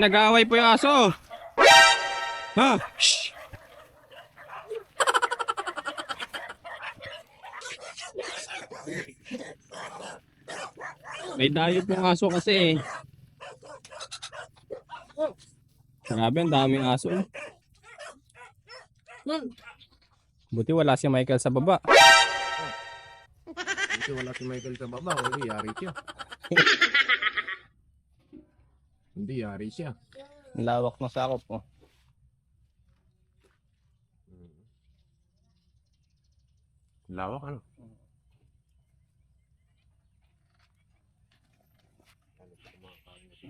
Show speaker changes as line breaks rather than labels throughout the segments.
Ay, nag-aaway po yung aso. Ha? Shh. May diet yung aso kasi eh. Grabe, ang daming aso. eh. Buti wala si Michael sa baba.
Kasi wala si Michael sa baba, hindi yari siya. hindi yari siya.
Ang lawak ng sakop oh.
Lawak ano?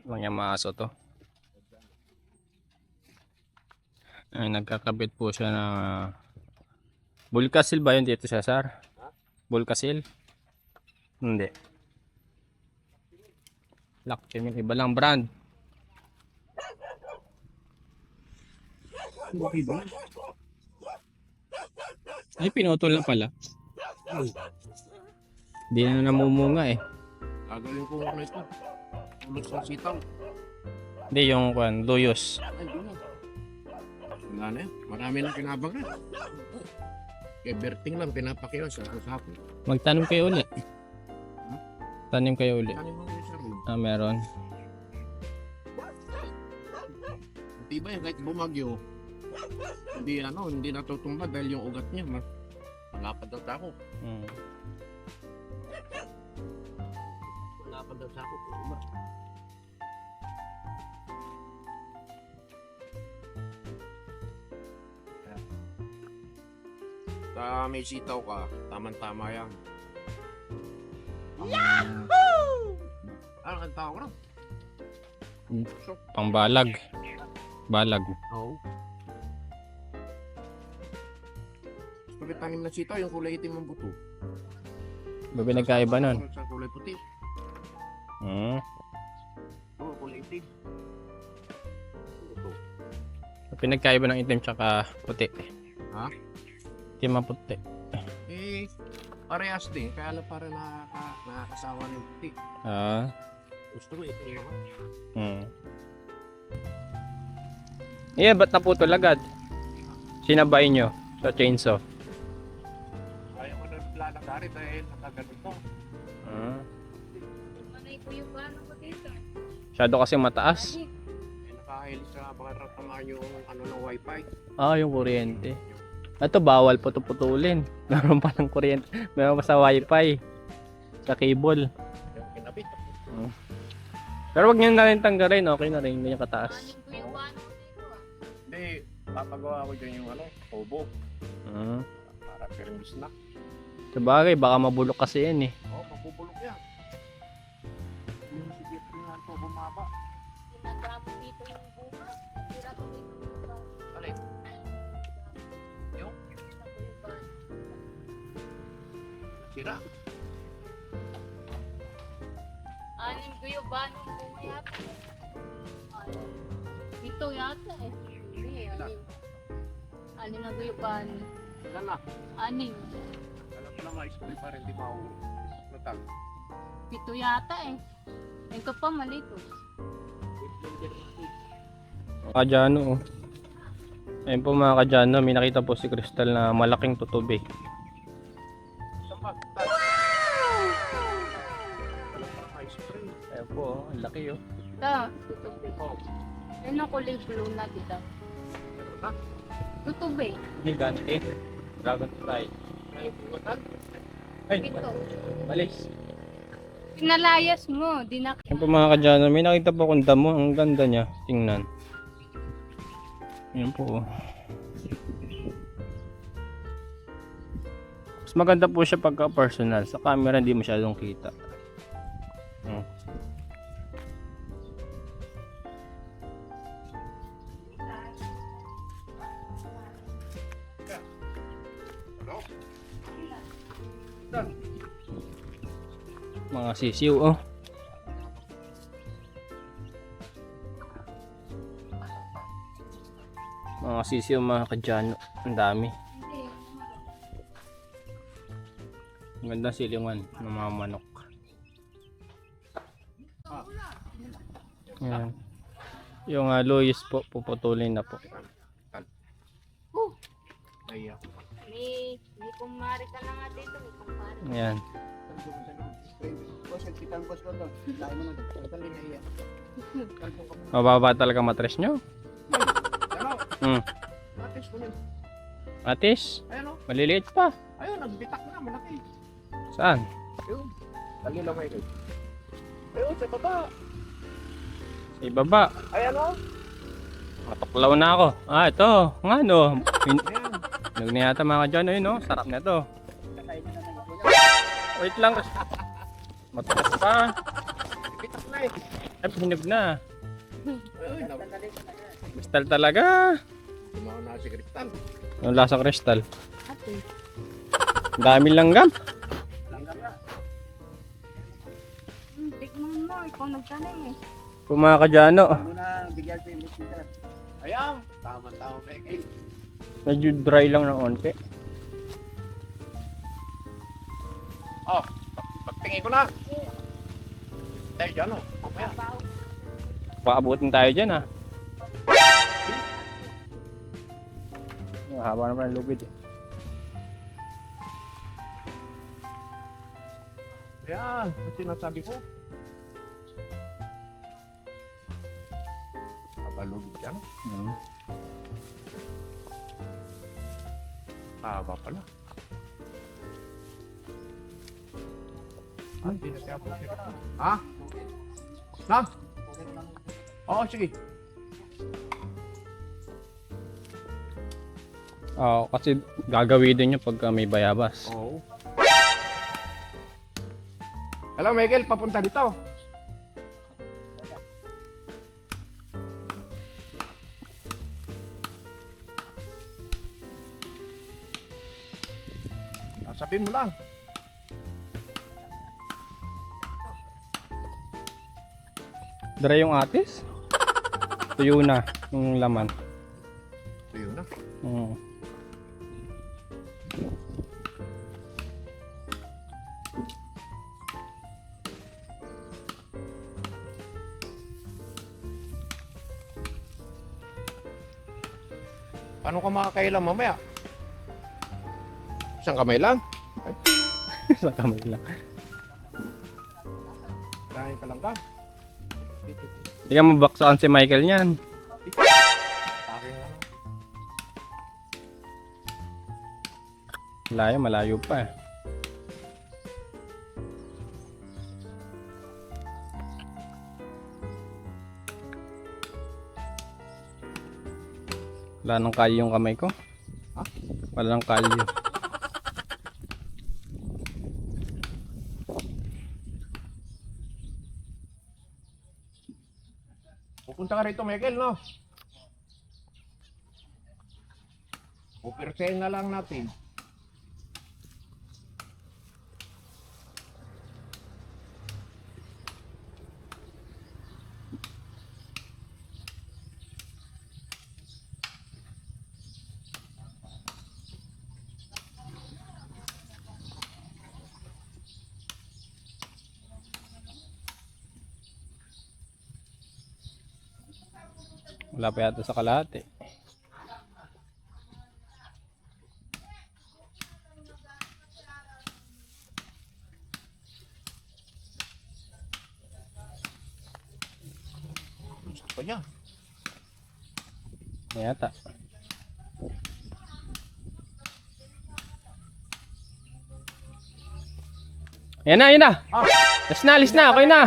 Mga maaso to. Ay, nagkakabit po siya ng uh, Bulkasil ba yun dito Cesar? Bulkasil? Hindi. Yun yung iba lang brand.
Okay ba?
Ay, pinutol na pala. Hindi na namumunga eh.
Gagaling ko ano ito. Ulos ng sitaw.
Hindi yung kwan, luyos.
Ay, na. Wala na yan. Marami na. Kay Berting lang pinapakiyo sa hapon.
Magtanim kayo uli. Tanim kayo uli.
Kanin mo yun sa room.
Ah, meron.
Diba yan, kahit bumagyo, hindi ano, hindi natutumba dahil yung ugat niya, ma malapad daw sa ako.
Hmm.
Malapad daw sa ako. Sa may sitaw ka, tamang-tama yan. Yahoo! Ano ang tawag ko
Hmm. Pangbalag. Balag.
Oo. Pagkat tanim na sitaw, yung kulay itim ng buto.
Ba pinagkaiba nun?
Sa kulay puti.
Hmm.
Oo, kulay itim. Buto.
Pinagkaiba ng itim tsaka puti.
Ha?
Itim ang puti.
Eh, parehas din. Kaya lang para nakaka, nakakasawa ng puti.
Ah.
Gusto ko ito naman.
Hmm. Yeah, ba't naputol agad? Sinabay nyo sa chainsaw.
Ayaw ko na lalakari dahil nakaganon to.
Hmm.
Manay ko yung gano ko dito.
Masyado kasi mataas.
Eh, nakahil sa baka tama yung ano ng wifi.
Ah, yung kuryente. Ito, bawal puto-putulin. Meron pa ng kuryente. Meron pa sa wifi. Sa cable.
Yung kinabit.
Pero wag nyo na rin tanggalin. Okay na rin. Hindi kataas.
Ah.
Hindi, papagawa ko dyan yung ano, obo.
Hmm.
Para permis na.
Sabagay, baka mabulok kasi yan eh.
Oo, oh, mapupulok yan. Yung sigit nga ito bumaba.
Sinagrabo dito yung bunga. Sira ko dito yung bunga.
Alin? Yung?
Sira. Anim ko yung bunga yata. Anim. Ito yata eh. Hindi, anim. Anim na gano.
Ilan na?
Anim.
Ko na ma-spray pa rin, di ba ako natag.
Pito yata eh. Ito pa mali ko.
Kadyano oh. Ayun po mga kadyano, may nakita po si Crystal na malaking
ma-spray.
Ayun po, oh, ang laki oh.
Ito, tutubi.
Oh,
Yan ang kulay blue na dito.
pero na.
Tutubi.
Gigante. Dragonfly.
Ay,
balis.
Pinalayas mo. Di na
Ayun po mga kadyano, may nakita po akong damo. Ang ganda niya. Tingnan. Ayun po. Mas maganda po siya pagka personal. Sa camera hindi masyadong kita. Mga sisiw oh. Mga sisiw mga kadyano. Ang dami. Ang ganda silingan ng mga manok. Yan. Yung uh, Luis po, puputulin na po.
Ay, ah.
may, may kumari ka na nga dito. Kumari.
Ayan. Mababa talaga matres nyo. Hmm.
Matis ko yun.
Matis,
Ayun o.
maliliit pa.
Ayun, nagbitak na. Malaki.
Saan?
Ayun. Dali lang kayo. Ayun, sa baba.
Sa ibaba.
Ayan o.
Matuklaw na ako. Ah, ito. Nga no.
Ayan.
Hinog na mga dyan. Ayun no. Sarap na to. Wait lang. Mataas pa.
Bitak na eh.
Ay, hinog na.
Na-
Kristal talaga.
Tumawa na si Kristal.
Yung lasang kristal.
Ate.
Ang Dami langgam.
Hmm, Tignan mo, ikaw nagtanay eh.
Kung mga kadyano.
Ayan. Tama-tama.
Medyo dry lang ng onte.
Ko na. Tayo dyan o. Mamaya.
Paabutin tayo dyan ha. Ang haba naman ng lubid eh.
Ayan. Ang sinasabi ko. Kabalog dyan.
Hmm.
Haba pala. Ah, hindi na siya po. Ha? Na? Oo, sige.
Oo, kasi gagawin din nyo pagka may bayabas.
Oo. Hello, Michael. Papunta dito. Ah, Sabihin mo lang.
Dry yung atis? Tuyo na yung laman.
Yun na.
Hmm.
Paano ka makakailan mamaya? Isang kamay lang.
Sa kamay lang.
Kaya ka lang ka.
Hindi ka mabaksakan si Michael niyan. Malayo, malayo pa eh. Wala nang kalyo yung kamay ko. Wala nang kalyo.
Pupunta ka rito, Michael, no? Pupirsahin na lang natin.
Wala pa yata sa kalahati.
Gusto pa niya.
Yata. Yan na, yan na.
Ah,
Alis na, alis na. Okay na.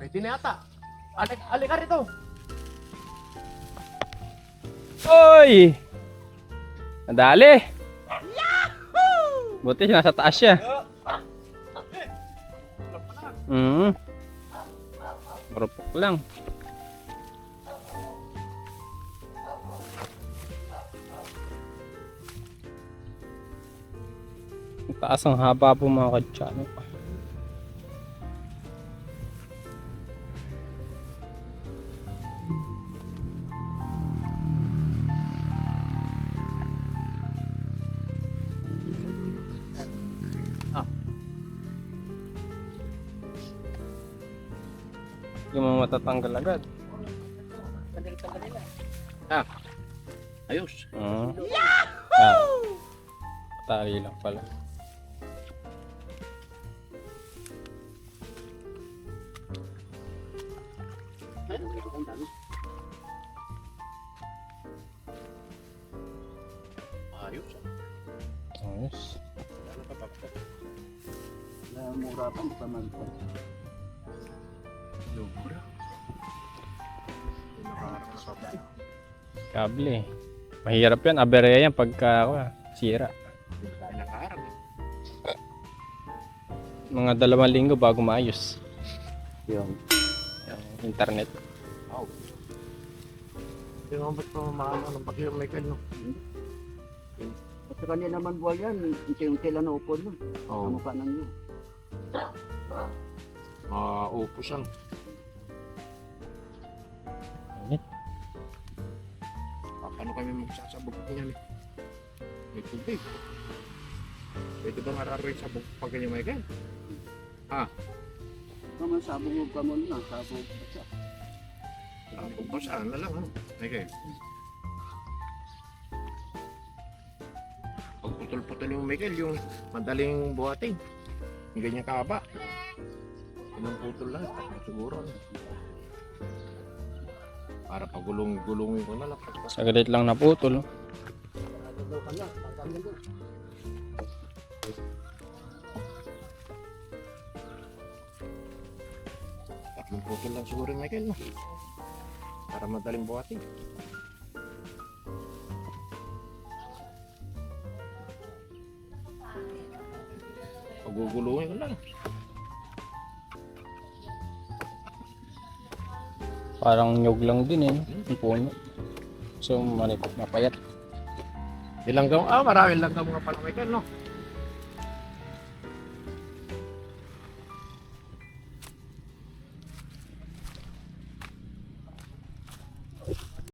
Pwede na yata. Alik, alik ka rito.
Oy! Nadali. Buti nasa taas siya. Mm. Marupok lang. Ang taas ang haba po mga kadyano. Hindi mo matatanggal agad.
sa kanila. Ah, ayos.
Oo. Ah. Tali lang pala.
Ayos.
Ayos.
Ano pa ba?
mura pa pa man po.
Lubra. Nakarang sa tayo.
Kable. Mahirap yan. Aberya yan pagka ah, sira.
Nakarang.
Mga dalawang linggo bago maayos.
Yung
Yung internet.
Yung ang ba't pa maano ng bagyo may kanyo?
sa kanya naman buhay yan, unti-unti lang naupod mo.
Oo.
Ang mukha ng iyo.
Maupo siya.
Init.
Kami magsasabog niyan eh? May tubig. Pwede ba mararoy sabog pag ganyan may ganyan?
Naman sabong mo pa mo na, sabong pa siya.
Sabog pa saan na lang ano? May ganyan. Pag putol-putol yung Miguel, yung madaling buhatin. Yung ganyan kaba. Yung putol lahat, siguro. ano. Para pagulong-gulungin ko na lang.
Saglit lang naputol.
Tatlong putol lang siguro yung Michael? Para madaling buhatin. Pagugulungin ko lang.
Parang nyog lang din eh. Yung puno. So, manip, mapayat.
Ilang gaw? Ah, marami lang gaw nga pala Michael, no?